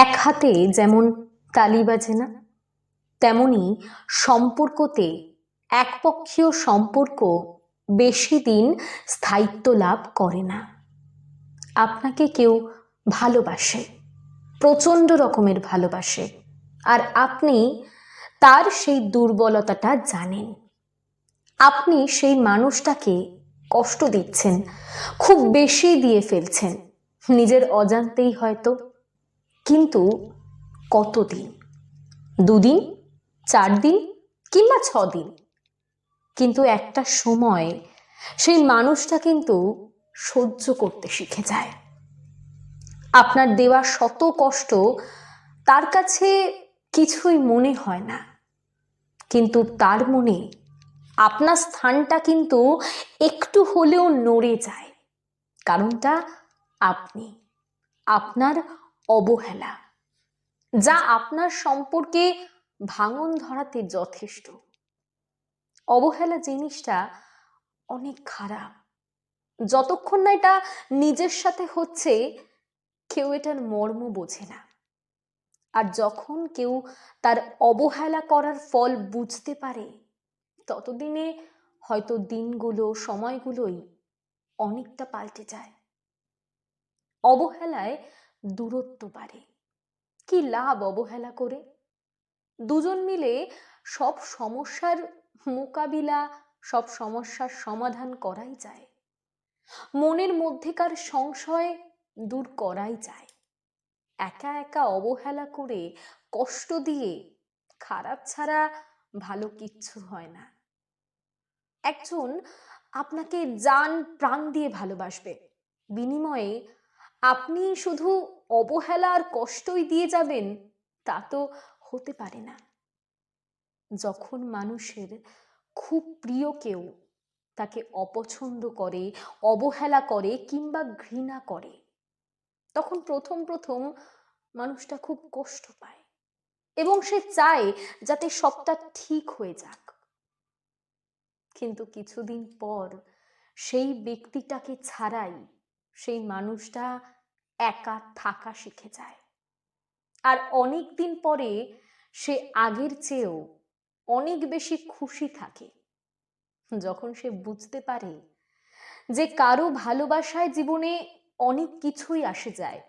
এক হাতে যেমন তালি বাজে না, তেমনি সম্পর্কতে একপক্ষীয় সম্পর্ক বেশি দিন স্থায়িত্ব লাভ করে না। আপনাকে কেউ ভালোবাসে, প্রচণ্ড রকমের ভালোবাসে, আর আপনি তার সেই দুর্বলতাটা জানেন। আপনি সেই মানুষটাকে কষ্ট দিচ্ছেন, খুব বেশি দিয়ে ফেলছেন, নিজের অজান্তেই হয়তো কিন্তু কতদিন? দুদিন? চার দিন কিংবা ছ দিন কিন্তু একটা সময় সেই মানুষটা কিন্তু সহ্য করতে শিখে যায়। আপনার দেওয়া শত কষ্ট তার কাছে কিছুই মনে হয় না। কিন্তু তার মনে আপনার স্থানটা কিন্তু একটু হলেও নড়ে যায়। কারণটা আপনি। আপনার অবহেলা, যা আপনার সম্পর্কে ভাঙন ধরাতে যথেষ্ট। অবহেলা জিনিসটা অনেক খারাপ। যতক্ষণ না এটা নিজের সাথে হচ্ছে, কেউ এটার মর্ম বোঝে না। আর যখন কেউ তার অবহেলা করার ফল বুঝতে পারে, ততদিনে হয়তো দিনগুলো, সময়গুলোই অনেকটা পাল্টে যায়। অবহেলায় দূরত্ব বাড়ে। কি লাভ অবহেলা করে? দুজন মিলে সব সমস্যার মোকাবিলা, সব সমস্যার সমাধান করাই যায়। মনের মধ্যেকার সংশয় দূর করাই যায়। একা একা অবহেলা করে কষ্ট দিয়ে খারাপ ছাড়া ভালো কিচ্ছু হয় না। একজন আপনাকে জান প্রাণ দিয়ে ভালোবাসবে। বিনিময়ে আপনি শুধু অবহেলা আর কষ্টই দিয়ে যাবেন, তা তো হতে পারে না। যখন মানুষের খুব প্রিয় কেউ তাকে অপছন্দ করে, অবহেলা করে কিংবা ঘৃণা করে, তখন প্রথম প্রথম মানুষটা খুব কষ্ট পায় এবং সে চায় যাতে সবটা ঠিক হয়ে যাক। কিন্তু কিছুদিন পর সেই ব্যক্তিটাকে ছাড়াই সেই মানুষটা একা থাকা শিখে যায়। আর অনেক দিন পরে সে আগের চেয়েও অনেক বেশি খুশি থাকে। যখন সে বুঝতে পারে যে কারও ভালোবাসায় জীবনে অনেক কিছুই আসে যায়,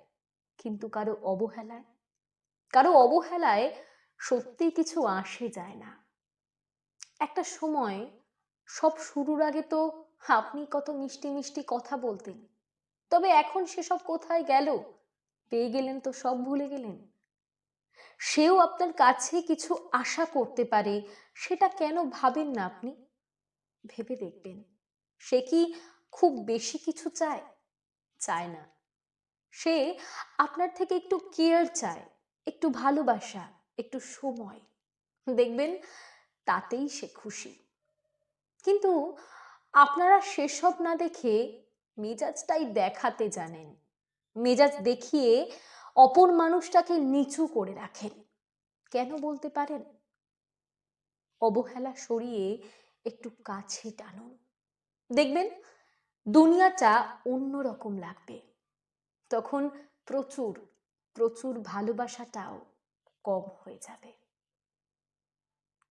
কিন্তু কারও অবহেলায় কারও অবহেলায় সত্যি কিছু আসে যায় না। একটা সময় সব শুরুর আগে তো আপনি কত মিষ্টি মিষ্টি কথা বলতেন। তবে এখন সেসব কোথায় গেল? পেয়ে গেলেন তো সব ভুলে গেলেন। সেও আপনার কাছে কিছু আশা করতে পারে, সেটা কেন ভাবেন না আপনি? ভেবে দেখবেন, সে কি খুব বেশি কিছু চায়? চায় না। সে আপনার থেকে একটু কেয়ার চায়, একটু ভালোবাসা, একটু সময়। দেখবেন তাতেই সে খুশি। কিন্তু আপনারা সেসব না দেখে মেজাজটাই দেখাতে জানেন। মেজাজ দেখিয়ে অপর মানুষটাকে নিচু করে রাখেন। কেন বলতে পারেন? অবহেলা সরিয়ে একটু কাছে টানুন। দেখবেন, দুনিয়াটা অন্যরকম লাগবে। তখন প্রচুর প্রচুর ভালোবাসাটাও কম হয়ে যাবে।